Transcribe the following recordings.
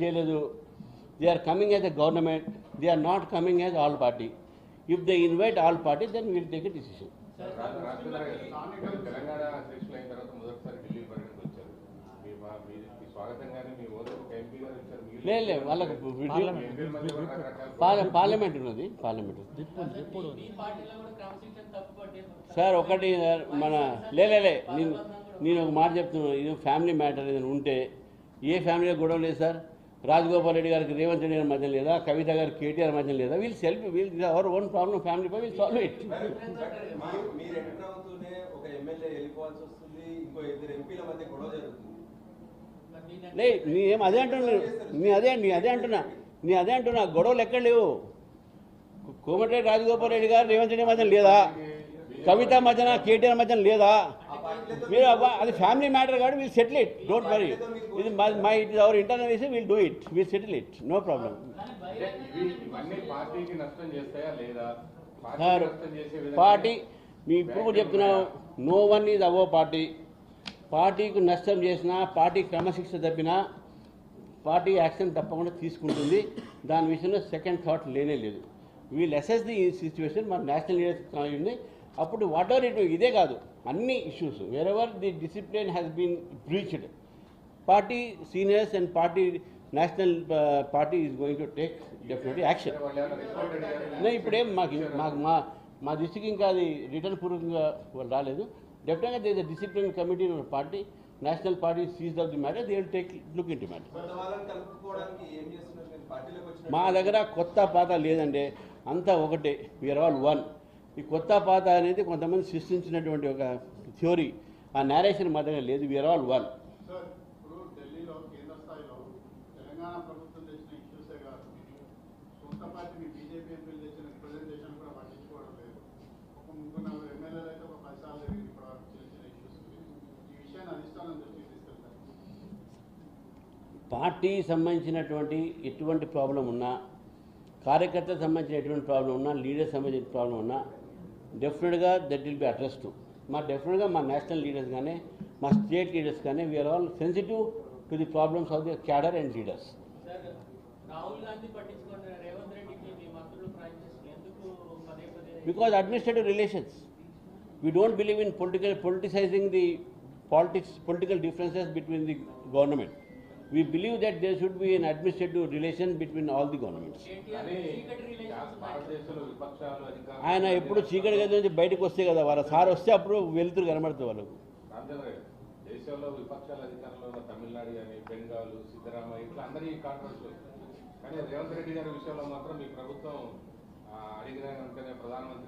చేయలేదు. They are coming as a government they are not coming as all party if they invite all party then will take a decision లేదు లేదు వాళ్ళకు parliament. ఉన్నది parliament sir ఒకటి మన లేలే నేను నేను ఒక మాట చెప్తున్నాను ఇది ఫ్యామిలీ మ్యాటర్ ఏదైనా ఉంటే ఏ ఫ్యామిలీలో గొడవ లేదు సార్. రాజగోపాల్ రెడ్డి గారికి రేవంత్ రెడ్డి గారి మధ్య లేదా కవిత గారి కేటీఆర్ మధ్య లేదా వీళ్ళు సెల్ఫ్ వీళ్ళు అవర్ ఓన్ ప్రాబ్లం ఫ్యామిలీ పై వీళ్ళు సాల్వ్ ఇట్ లే నీ ఏం అదే అంటున్నా నీ అదే నీ అదే అంటున్నా నీ అదే అంటున్నా గొడవలు ఎక్కడ లేవు? కోమటిరెడ్డి రాజగోపాల్ రెడ్డి గారు రేవంత్ రెడ్డి మధ్యన లేదా? కవిత మధ్యన కేటీఆర్ మధ్యన లేదా? మీరు అబ్బా అది ఫ్యామిలీ మ్యాటర్ కాబట్టి we'll settle it don't worry ఇది my it our internal issue will do it will settle it no problem party మీ ఇప్పుడు కూడా చెప్తున్నాం నో వన్ ఈజ్ అవో పార్టీ పార్టీకి నష్టం చేసినా పార్టీ క్రమశిక్షణ తప్పినా పార్టీ యాక్షన్ తప్పకుండా తీసుకుంటుంది. దాని విషయంలో సెకండ్ థాట్ లేనే లేదు. వీల్ అసెస్ ది సిచ్యువేషన్ మన నేషనల్ లీడర్స్ ఉంది అప్పుడు వాట్ ఎవర్ ఇట్ ఇదే కాదు. అన్ని issues wherever the discipline has been breached party seniors and party national party is going to take definitely action వాళ్ళు ఏమైనా రెస్పాండ్ అయ్యారా? నే ఇప్పుడేం మాకు మాకు మా మా దృష్టికి ఇంకా అది రిటర్న్ పూర్వకంగా వాళ్ళు రాలేదు. డెఫినెట్గా they discipline committee party national party seize of the matter they will take look into matter మా దగ్గర కొత్త పాత లేదండి. అంతా ఒకటే. వీఆర్ ఆల్ వన్ ఈ కొత్త పాత అనేది కొంతమంది సృష్టించినటువంటి ఒక థియోరీ. ఆ నేరేషన్ మా దగ్గర లేదు వీఆర్ ఆల్ వన్ సార్ ఇప్పుడు ఢిల్లీలో కేంద్ర స్థాయిలో తెలంగాణ ప్రభుత్వం తెచ్చిన ఇష్యూసే కాదు. సొంత పార్టీ మీ బీజేపీ ఎంపీలు తెచ్చిన రిప్రజెంటేషన్ కూడా పట్టించుకోవడం లేదు. ఒక ముగ్గురు నలుగురు ఎమ్మెల్యేలు అయితే ఒక పది సార్లు జరిగింది ఇప్పుడు వరకు చిన్న చిన్న ఇష్యూస్ ఈ విషయాన్ని అధిష్టానం దృష్టికి తీసుకెళ్తారు. పార్టీ సంబంధించినటువంటి ఎటువంటి ప్రాబ్లం ఉన్నా కార్యకర్తలకు సంబంధించిన ఎటువంటి ప్రాబ్లం ఉన్నా లీడర్స్ సంబంధించిన ప్రాబ్లం ఉన్నా డెఫినెట్గా that will be address to మా డెఫినెట్గా మా నేషనల్ లీడర్స్ కానీ మా స్టేట్ లీడర్స్ కానీ we are all sensitive to the problems of the cadre and leaders sir Rahul Gandhi పట్టించుకున్న రేవంత్ రెడ్డికి మీ మంత్రులు ప్రాంచేస్తారు ఎందుకు పదే పదే because administrative relations. We don't believe in political politicizing the politics, political differences between the government. We believe that there should be an administrative relation between all the governments. ఆయన ఎప్పుడు చీకటి గది నుంచి బయటకు వస్తే కదా వాళ్ళ సార్ వస్తే అప్పుడు వెలుతురు కనబడుతుంది వాళ్ళకు. గారు, దేశంలో విపక్షాల అధికారంలో ఉన్న తమిళనాడు కానీ బెంగాల్ సిద్ధరామయ్య ఇట్లా అందరి కాంట్రవర్సీ కానీ రేవంత్ రెడ్డి గారి విషయంలో మాత్రం మీ ప్రభుత్వం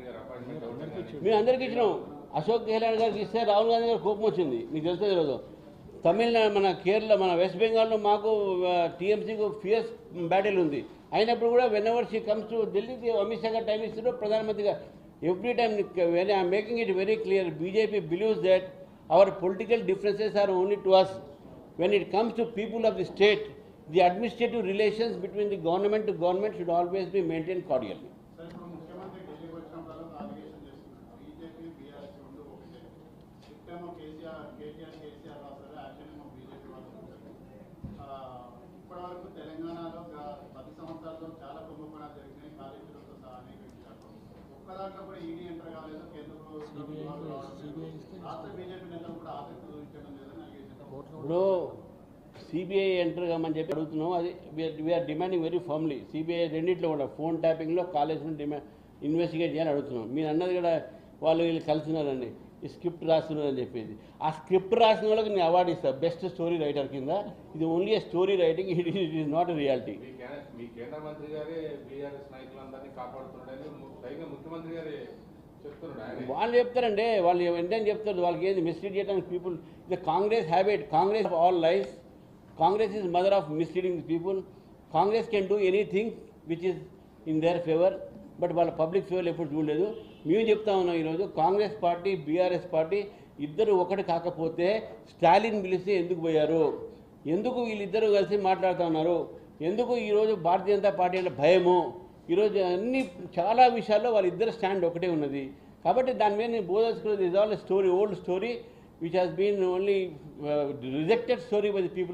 గారు మేము అందరికీ ఇచ్చినాం. అశోక్ గెహ్లాట్ గారికి ఇస్తే రాహుల్ గాంధీ గారికి కోపం వచ్చింది. మీకు తెలుసో తెలియదు తమిళనాడు మన కేరళ మన వెస్ట్ బెంగాల్లో మాకు టీఎంసీకి ఫియర్స్ బ్యాటిల్ ఉంది. అయినప్పుడు కూడా whenever she comes to ఢిల్లీకి అమిత్ షా గారు టైం ఇస్తారు ప్రధానమంత్రిగా every time when I'm making it very clear BJP believes that our political differences are only to us when it comes to people of the state the administrative relations between the government to government should always be maintain cordially sir ఇప్పుడు ముఖ్యమంత్రి ఢిల్లీకి వచ్చినప్పుడు allegation చేస్తున్నారు BJP BRS రెండు ఒకటే ఏమో కేసీఆర్ కేటీఆర్ కేసీఆర్ రాస్తారు action ఏమో బీజేపీ వాళ్ళు ఉంటారు ఇప్పటి వరకు తెలంగాణలో పది సంవత్సరాల్లో చాలా కుంభకోణాలు జరిగినాయి కాలేజీలతో సహా అనేక విషయాలు. ఒక్క దాంట్లో కూడా ఈడీ ఎంటర్ కాలేదు కేంద్ర. రాష్ట్ర బీజేపీ నేతలు కూడా ఆసక్తి చూపించడం లేదని ఇప్పుడు సిబిఐ ఎంటర్ కామని చెప్పి అడుగుతున్నాం. అది we are demanding very formally CBI రెండింటిలో కూడా ఫోన్ ట్యాపింగ్లో కాలేజ్ డిమాండ్ ఇన్వెస్టిగేట్ చేయాలని అడుగుతున్నాం. మీరు అన్నది కూడా వాళ్ళు వీళ్ళు కలిసినారండి ఈ స్క్రిప్ట్ రాస్తున్నారని చెప్పేది. ఆ స్క్రిప్ట్ రాసిన వాళ్ళకి నేను అవార్డు ఇస్తాను బెస్ట్ స్టోరీ రైటర్ కింద. ఇది only a story writing it is not reality వాళ్ళు చెప్తారండి వాళ్ళు ఏంటని చెప్తారు. వాళ్ళకి ఏది మిస్లీడ్ చేయడానికి people the Congress habit Congress of all life Congress is mother of misleading the people Congress can do anything which is in their favour but వాళ్ళ public fuel ఎప్పుడు చూడలేదు. మేము చెప్తా ఉన్నాం ఈరోజు కాంగ్రెస్ పార్టీ బీఆర్ఎస్ పార్టీ ఇద్దరు ఒకటి కాకపోతే స్టాలిన్ పిలిస్తే ఎందుకు పోయారు? ఎందుకు వీళ్ళిద్దరూ కలిసి మాట్లాడుతూ ఉన్నారు? ఎందుకు ఈరోజు భారతీయ జనతా పార్టీ అంటే భయము? ఈరోజు అన్ని చాలా విషయాల్లో వాళ్ళిద్దరు స్టాండ్ ఒకటే ఉన్నది. కాబట్టి దాని మీద నేను బోధల్సుకున్నది is all story old story which has been only rejected story by the people